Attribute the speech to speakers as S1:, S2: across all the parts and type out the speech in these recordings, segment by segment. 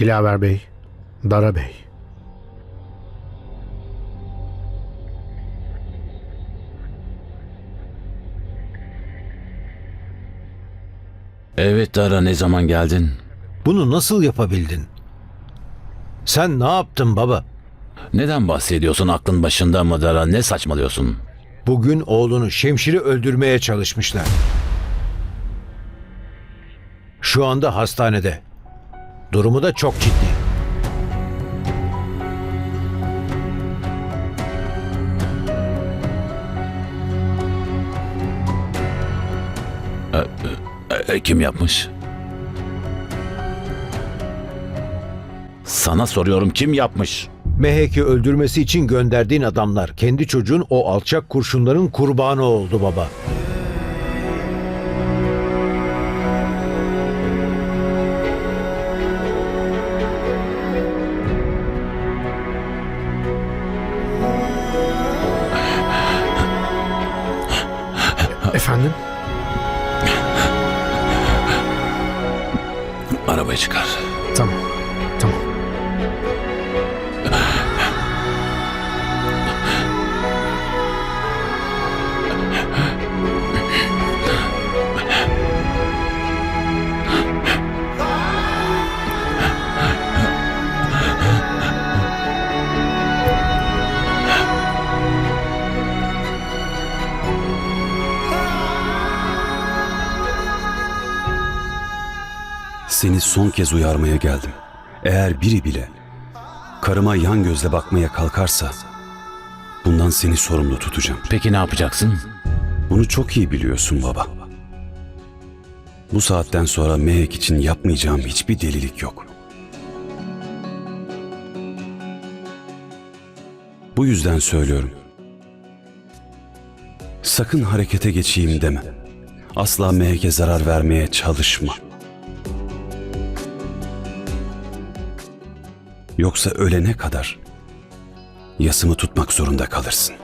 S1: Dilaver Bey, Dara Bey.
S2: Evet Dara ne zaman geldin?
S3: Bunu nasıl yapabildin? Sen ne yaptın baba?
S2: Neden bahsediyorsun aklın başında mı Dara? Ne saçmalıyorsun?
S3: Bugün oğlunu Şemşir'i öldürmeye çalışmışlar. Şu anda hastanede. Durumu da çok ciddi.
S2: E, kim yapmış? Sana soruyorum kim yapmış?
S3: Mehek'i öldürmesi için gönderdiğin adamlar kendi çocuğun o alçak kurşunların kurbanı oldu baba.
S1: Efendim?
S2: Arabayı çıkar.
S1: Tamam, tamam.
S4: Seni son kez uyarmaya geldim. Eğer biri bile karıma yan gözle bakmaya kalkarsa bundan seni sorumlu tutacağım.
S2: Peki ne yapacaksın?
S4: Bunu çok iyi biliyorsun baba. Bu saatten sonra Mehek için yapmayacağım hiçbir delilik yok. Bu yüzden söylüyorum. Sakın harekete geçeyim deme. Asla Mehek'e zarar vermeye çalışma. Yoksa ölene kadar yasımı tutmak zorunda kalırsın.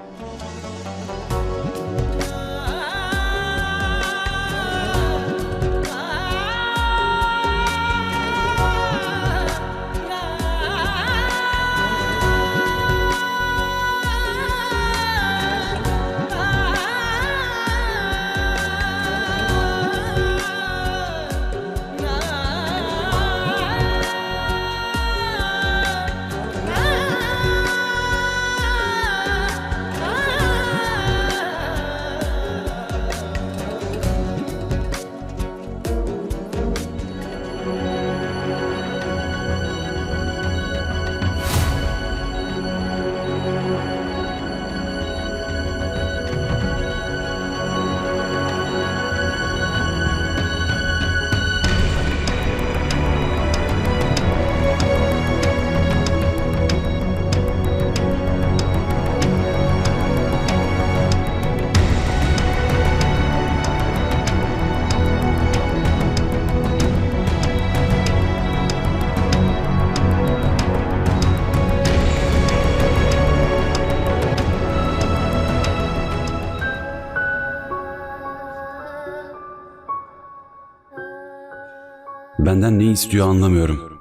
S4: Benden ne istiyor anlamıyorum.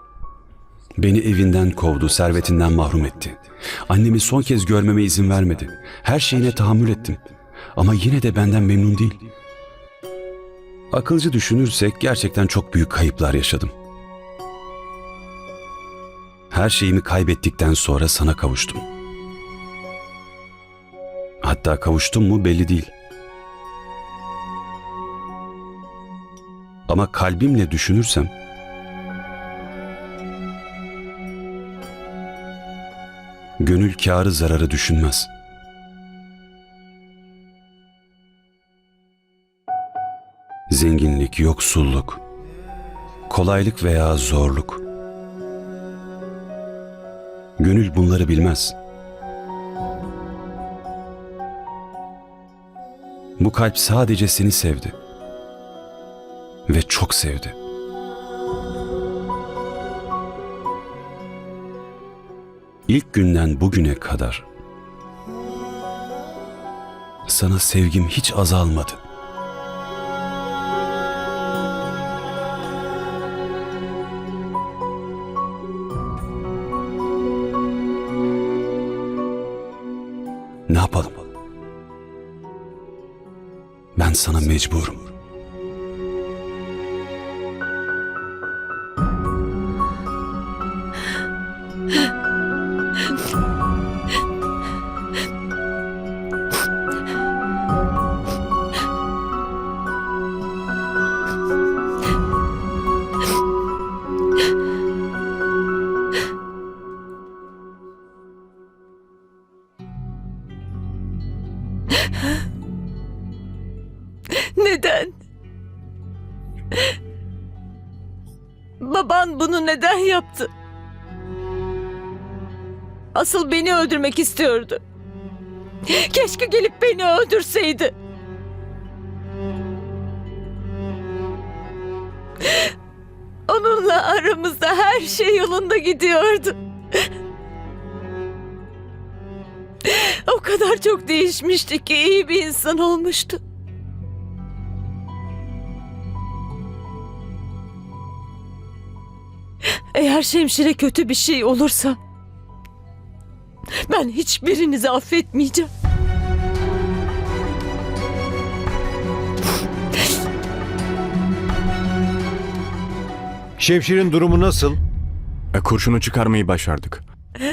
S4: Beni evinden kovdu, servetinden mahrum etti. Annemi son kez görmeme izin vermedi. Her şeyine tahammül ettim. Ama yine de benden memnun değil. Akılcı düşünürsek gerçekten çok büyük kayıplar yaşadım. Her şeyimi kaybettikten sonra sana kavuştum. Hatta kavuştum mu belli değil. Ama kalbimle düşünürsem gönül kârı zararı düşünmez. Zenginlik, yoksulluk, kolaylık veya zorluk. Gönül bunları bilmez. Bu kalp sadece seni sevdi ve çok sevdi. İlk günden bugüne kadar sana sevgim hiç azalmadı. Ne yapalım? Ben sana mecburum.
S5: Neden? Baban bunu neden yaptı? Asıl beni öldürmek istiyordu. Keşke gelip beni öldürseydi. Onunla aramızda her şey yolunda gidiyordu. O kadar çok değişmişti ki iyi bir insan olmuştu. Eğer Şemşire kötü bir şey olursa ben hiçbirinizi affetmeyeceğim.
S3: Şevşir'in durumu nasıl?
S6: E, Kurşunu çıkarmayı başardık.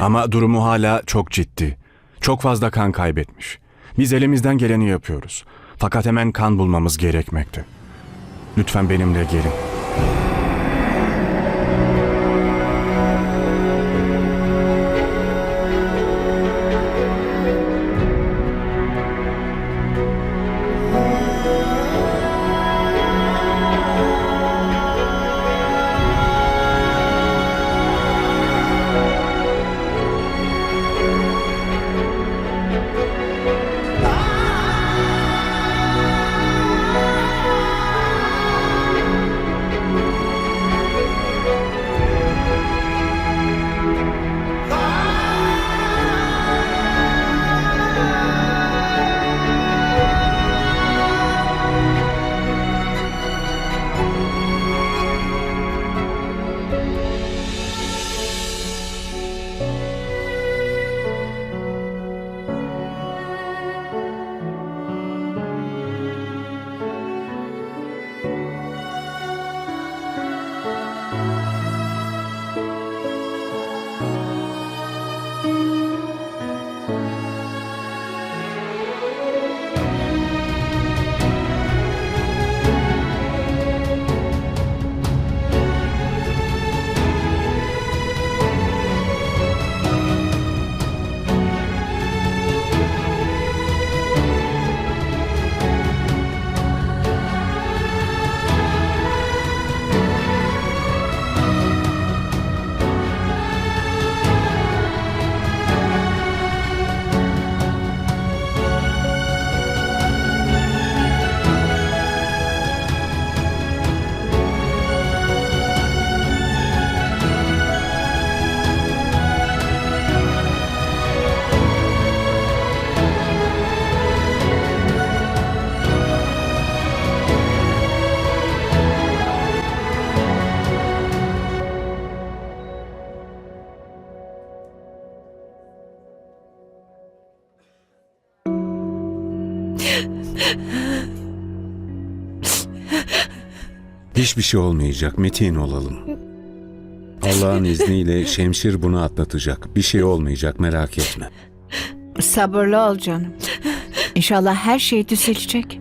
S6: Ama durumu hala çok ciddi. Çok fazla kan kaybetmiş. Biz elimizden geleni yapıyoruz. Fakat hemen kan bulmamız gerekmekte. Lütfen benimle gelin.
S7: Hiçbir şey olmayacak. Metin olalım. Allah'ın izniyle Şemşir bunu atlatacak. Bir şey olmayacak merak etme.
S8: Sabırlı ol canım. İnşallah her şey düzelecek.